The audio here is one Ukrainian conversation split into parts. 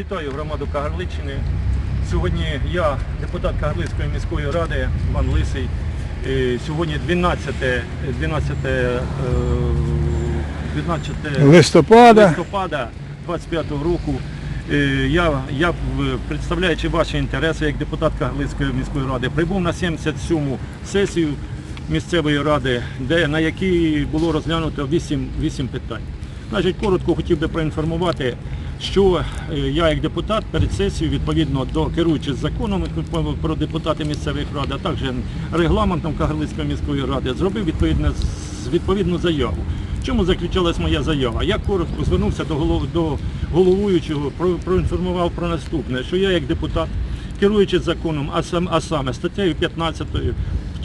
Вітаю громаду Кагарличини. Сьогодні я, депутат Кагарлицької міської ради, Іван Лисий. Е, Сьогодні 12, 12, е, 12 Листопада. листопада 25 року. Е, Я, я, представляючи ваші інтереси як депутат Кагарлицької міської ради, прибув на 77-му сесію місцевої ради, де, на якій було розглянуто 8, 8 питань. Значить, коротко хотів би проінформувати, що е, я як депутат перед сесією, відповідно до керуючись законом про депутати місцевих рад, а також регламентом Кагарлицької міської ради, зробив відповідну заяву. Чому заключалась моя заява? Я коротко звернувся до, голов, до головуючого, про, проінформував про наступне, що я як депутат, керуючись законом, а, сам, а саме статтею 15,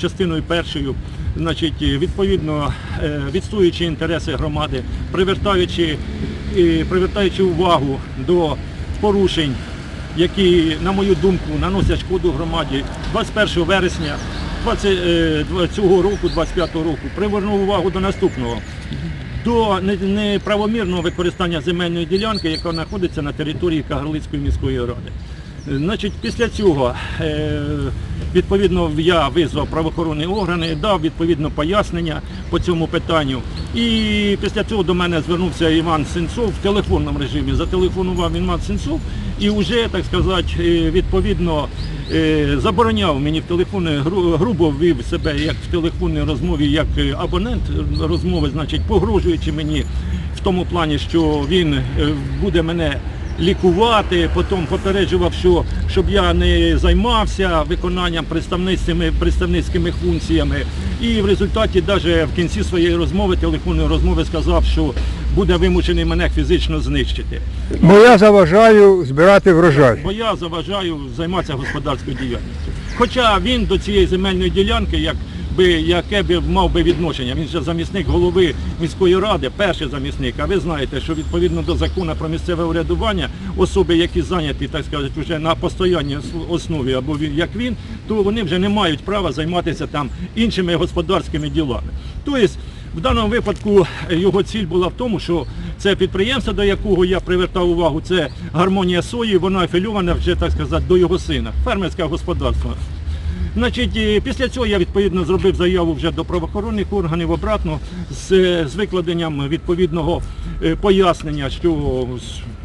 частиною першою, значить, відповідно е, відстоюючи інтереси громади, привертаючи, привертаючи увагу до порушень, які, на мою думку, наносять шкоду громаді 21 вересня 20, е, цього року, 25 року, привернув увагу до наступного. До неправомірного використання земельної ділянки, яка знаходиться на території Кагарлицької міської ради. Значить, після цього е, відповідно я визвав правоохоронні органи, дав відповідно пояснення по цьому питанню. І після цього до мене звернувся Іван Сенцов в телефонному режимі. Зателефонував Іван Сенцов і вже, так сказати, е, відповідно е, забороняв мені в телефоні, грубо вів себе як в телефонній розмові, як абонент розмови, значить, погрожуючи мені в тому плані, що він буде мене лікувати, потім попереджував, що щоб я не займався виконанням представницькими, представницькими функціями. І в результаті навіть в кінці своєї розмови, телефонної розмови, сказав, що буде вимушений мене фізично знищити. Бо я заважаю збирати врожай. Бо я заважаю займатися господарською діяльністю. Хоча він до цієї земельної ділянки, як би, яке б мав би відношення, він же замісник голови міської ради, перший замісник. А ви знаєте, що відповідно до закону про місцеве урядування, особи, які зайняті, так сказати, вже на постоянній основі, або як він, то вони вже не мають права займатися там іншими господарськими ділами. Тобто, в даному випадку е, його ціль була в тому, що це підприємство, до якого я привертав увагу, це гармонія сої, вона афільована вже, так сказати, до його сина, фермерське господарство. Значить, після цього я відповідно зробив заяву вже до правоохоронних органів обратно з, е, з викладенням відповідного е, пояснення, що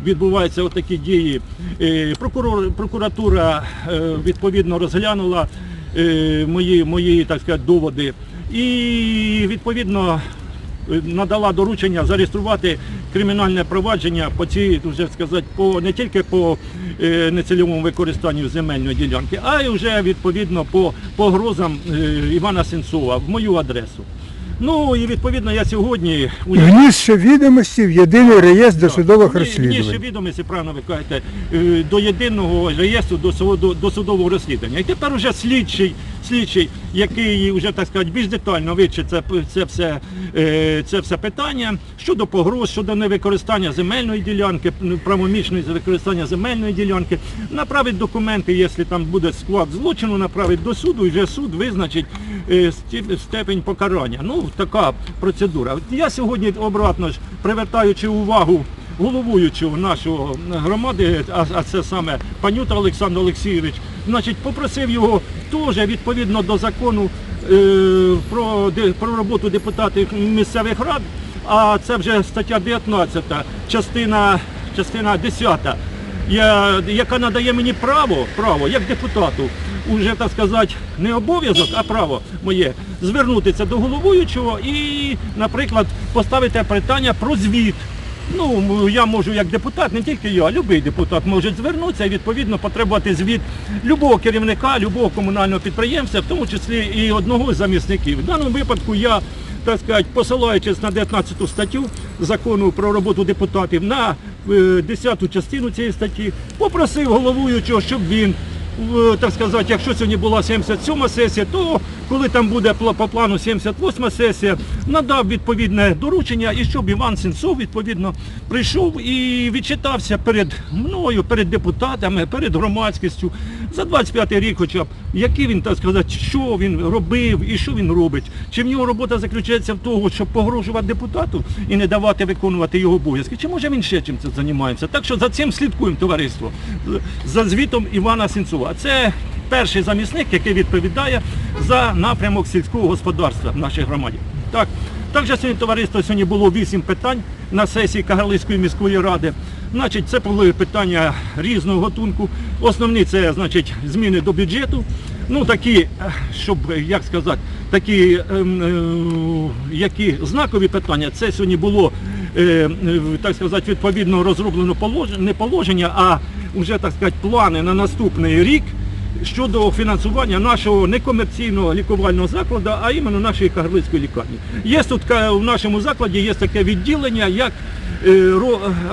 відбуваються отакі дії. Е, Прокурор, прокуратура е, відповідно розглянула е, мої, мої так сказати, доводи і відповідно е, надала доручення зареєструвати кримінальне провадження по цій, вже сказати, по не тільки по е, нецільовому використанню земельної ділянки, а й вже відповідно по погрозам е, Івана Сенцова в мою адресу. Ну і відповідно я сьогодні Вніс ще відомості в єдиний реєстр досудових Ні, Ні, ще відомості, правильно ви кажете, е, до єдиного реєстру до до, до судового розслідування. І тепер вже слідчий, слідчий, який вже так сказати більш детально вивчить це, це, все, е, це все питання щодо погроз, щодо невикористання земельної ділянки, ну, правомічної використання земельної ділянки, направить документи, якщо там буде склад злочину, направить до суду, і вже суд визначить е, степень покарання. Ну, така процедура. Я сьогодні обратно ж привертаючи увагу головуючого нашого громади, а, а це саме Панюта Олександр Олексійович, значить, попросив його теж відповідно до закону е, про, про роботу депутатів місцевих рад, а це вже стаття 19, частина, частина 10 я, яка надає мені право, право як депутату, уже так сказати, не обов'язок, а право моє звернутися до головуючого і, наприклад, поставити питання про звіт. Ну, я можу як депутат, не тільки я, будь-який депутат може звернутися і відповідно потребувати звіт любого керівника, любого комунального підприємства, в тому числі і одного з замісників. В даному випадку я так сказати, посилаючись на 19 статтю закону про роботу депутатів, на е, 10 частину цієї статті, попросив головуючого, щоб він, е, так сказати, якщо сьогодні була 77 сесія, то коли там буде по плану 78 сесія, надав відповідне доручення і щоб Іван Сенцов відповідно прийшов і відчитався перед мною, перед депутатами, перед громадськістю за 25 рік, хоча б який він так сказати, що він робив і що він робить. Чи в нього робота заключається в тому, щоб погрожувати депутату і не давати виконувати його обов'язки? Чи може він ще чим займається? Так що за цим слідкуємо товариство за звітом Івана Сенцова. Це перший замісник, який відповідає за напрямок сільського господарства в нашій громаді. Так, також сьогодні товариство сьогодні було вісім питань на сесії Кагарлицької міської ради. Значить, це були питання різного гатунку. Основні це значить зміни до бюджету. Ну такі, е, щоб як сказати, такі ем, е, які знакові питання. Це сьогодні було е, е, так сказати, відповідно розроблено положення, не положення, а вже так сказати, плани на наступний рік щодо фінансування нашого некомерційного лікувального закладу, а іменно нашої Кагарлицької лікарні. Є тут в нашому закладі є таке відділення, як е,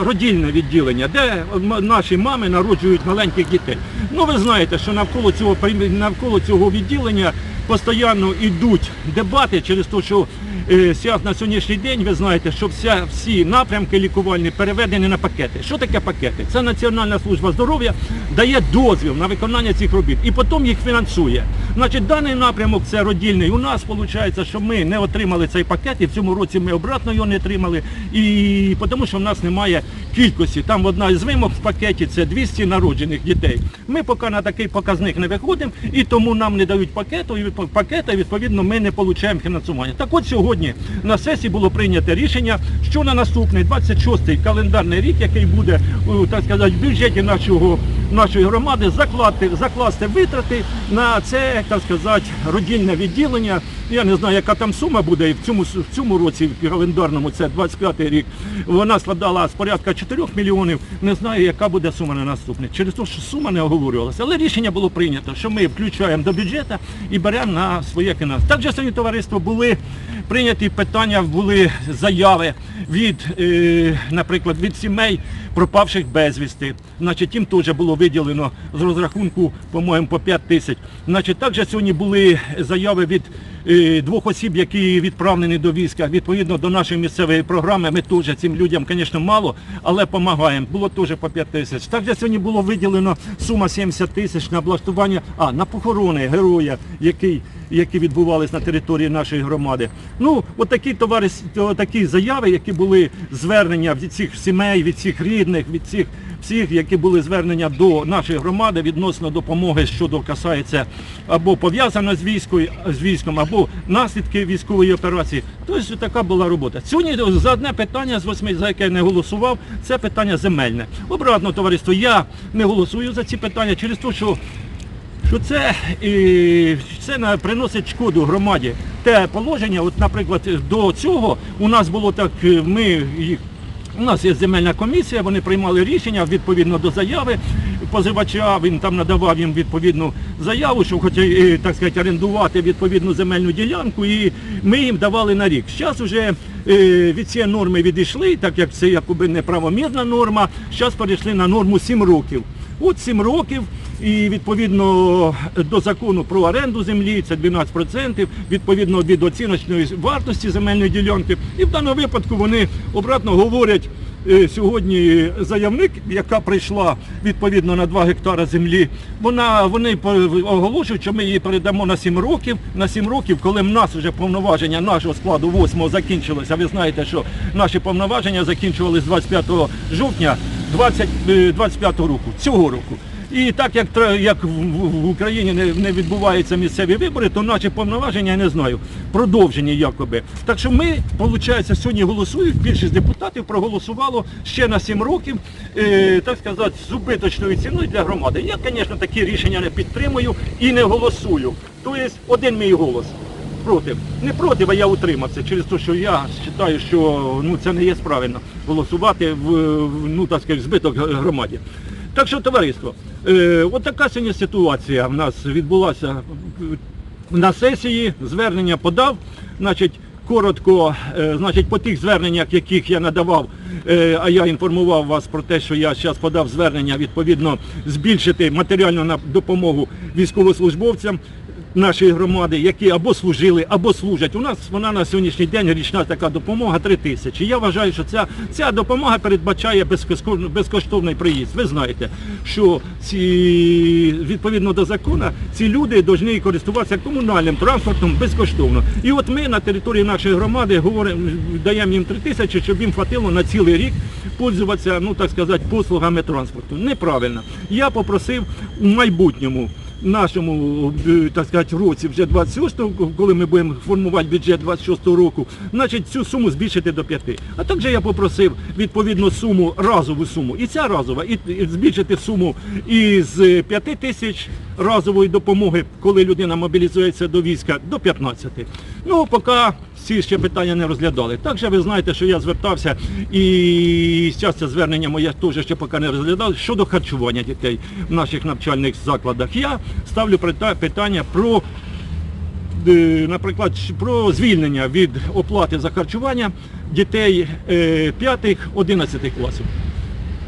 родільне відділення, де наші мами народжують маленьких дітей. Ну ви знаєте, що навколо цього навколо цього відділення постійно йдуть дебати через те, що е, зараз на сьогоднішній день ви знаєте, що вся, всі напрямки лікувальні переведені на пакети. Що таке пакети? Це Національна служба здоров'я дає дозвіл на виконання цих робіт і потім їх фінансує. Значить, даний напрямок це родільний. У нас виходить, що ми не отримали цей пакет, і в цьому році ми обратно його не отримали. І тому що в нас немає кількості. Там одна із вимог в пакеті це 200 народжених дітей. Ми поки на такий показник не виходимо, і тому нам не дають пакету, і пакета, відповідно ми не отримуємо фінансування. Так от сьогодні на сесії було прийнято рішення, що на наступний 26-й календарний рік, який буде, так сказати, в бюджеті нашого нашої громади закласти, закласти витрати на це, так сказати, родільне відділення. Я не знаю, яка там сума буде і в цьому, в цьому році, в календарному, це 25-й рік, вона складала з порядка 4 мільйонів. Не знаю, яка буде сума на наступний. Через те, що сума не оговорювалася. Але рішення було прийнято, що ми включаємо до бюджету і беремо на своє фінанси. Також сьогодні товариство були прийняті питання, були заяви від, е, наприклад, від сімей пропавших безвісти. Значить, їм теж було виділено з розрахунку, по-моєму, по 5 тисяч. Значить, також сьогодні були заяви від е, двох осіб, які відправлені до війська. Відповідно до нашої місцевої програми, ми теж цим людям, звісно, мало, але допомагаємо. Було теж по 5 тисяч. Також сьогодні було виділено сума 70 тисяч на облаштування, а на похорони героя, який які відбувалися на території нашої громади. Ну, от такі товари, такі заяви, які були звернення від цих сімей, від цих рідних, від цих всіх, які були звернення до нашої громади відносно допомоги, щодо касається або пов'язано з з військом, або наслідки військової операції. Тобто така була робота. Сьогодні за одне питання з восьми, за яке я не голосував, це питання земельне. Обратно, товариство, я не голосую за ці питання через те, що що це, і, це приносить шкоду громаді. Те положення, от, наприклад, до цього у нас було так, е, ми їх. У нас є земельна комісія, вони приймали рішення відповідно до заяви позивача, він там надавав їм відповідну заяву, що хоче, так сказати, орендувати відповідну земельну ділянку, і ми їм давали на рік. Зараз вже е, від цієї норми відійшли, так як це якоби неправомірна норма, зараз перейшли на норму 7 років. От 7 років, і відповідно до закону про оренду землі, це 12%, відповідно від оціночної вартості земельної ділянки. І в даному випадку вони обратно говорять, е, сьогодні заявник, яка прийшла відповідно на 2 гектари землі, вона, вони оголошують, що ми її передамо на 7 років. На 7 років, коли в нас вже повноваження нашого складу 8 закінчилося. Ви знаєте, що наші повноваження закінчувалися 25 жовтня 20, е, 25 року, цього року. І так як, як в, Україні не, не відбуваються місцеві вибори, то наші повноваження, я не знаю, продовжені якоби. Так що ми, виходить, сьогодні голосують, більшість депутатів проголосувало ще на 7 років, е, так сказати, з убиточною ціною для громади. Я, звісно, такі рішення не підтримую і не голосую. Тобто один мій голос проти. Не проти, а я утримався через те, що я вважаю, що ну, це не є правильно голосувати в, ну, так сказати, збиток громаді. Так що, товариство, е, от така сьогодні ситуація в нас відбулася на сесії, звернення подав, значить, коротко, е, значить, по тих зверненнях, яких я надавав, е, а я інформував вас про те, що я зараз подав звернення, відповідно, збільшити матеріальну допомогу військовослужбовцям. Нашої громади, які або служили, або служать. У нас вона на сьогоднішній день річна така допомога 3 тисячі. Я вважаю, що ця, ця допомога передбачає безкоштовний, приїзд. Ви знаєте, що ці, відповідно до закону ці люди повинні користуватися комунальним транспортом безкоштовно. І от ми на території нашої громади говоримо, даємо їм 3 тисячі, щоб їм хватило на цілий рік пользуватися, ну так сказати, послугами транспорту. Неправильно. Я попросив у майбутньому нашому е, так сказати, році, вже 26-го, коли ми будемо формувати бюджет 26-го року, значить цю суму збільшити до 5. А також я попросив відповідну суму, разову суму, і ця разова, і, збільшити суму із 5 тисяч разової допомоги, коли людина мобілізується до війська, до 15. Ну, поки ці ще питання не розглядали. Також ви знаєте, що я звертався, і зараз це звернення моє теж ще поки не розглядали, щодо харчування дітей в наших навчальних закладах. Я ставлю питання про, е, наприклад, про звільнення від оплати за харчування дітей 5-11 класів.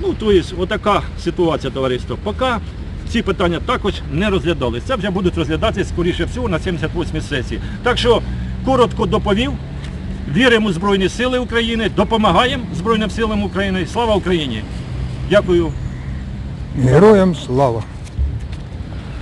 Ну, тобто, отака ситуація, товариство. Поки ці питання також не розглядалися. Це вже будуть розглядатися, скоріше всього, на 78-й сесії. Так що, коротко доповів, віримо в Збройні Сили України, допомагаємо Збройним силам України. Слава Україні! Дякую. Героям слава!